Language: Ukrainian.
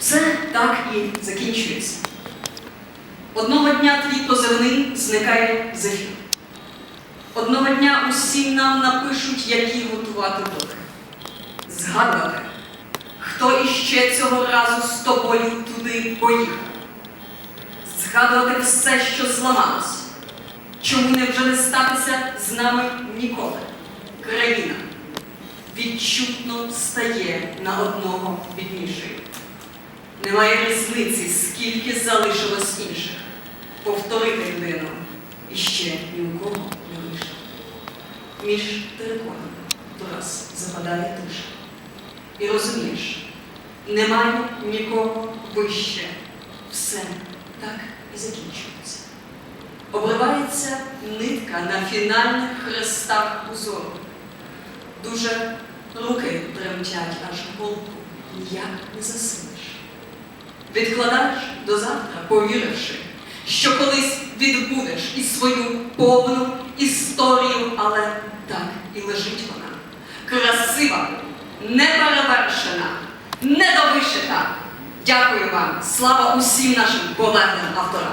Все так і закінчується. Одного дня твій позивний зникає з ефіру. Одного дня усім нам напишуть, які готувати доки. Згадувати, хто іще цього разу з тобою туди поїхав. Згадувати все, що зламалось. Чому не вже не статися з нами ніколи? Країна відчутно стає на одного біднішою. Немає різниці, скільки залишилось інших. Повторити людину іще ні у кого не вийшло. Між териконами дораз западає тиша. І розумієш, немає нікого вище. Все так і закінчується. Обривається нитка на фінальних хрестах узору. Дуже руки тремтять, аж голку ніяк не засунеш. Відкладаєш до завтра, повіривши, що колись відбудеш і свою повну історію, але так і лежить вона. Красива, неперевершена, недовишита. Дякую вам. Слава усім нашим колегам авторам.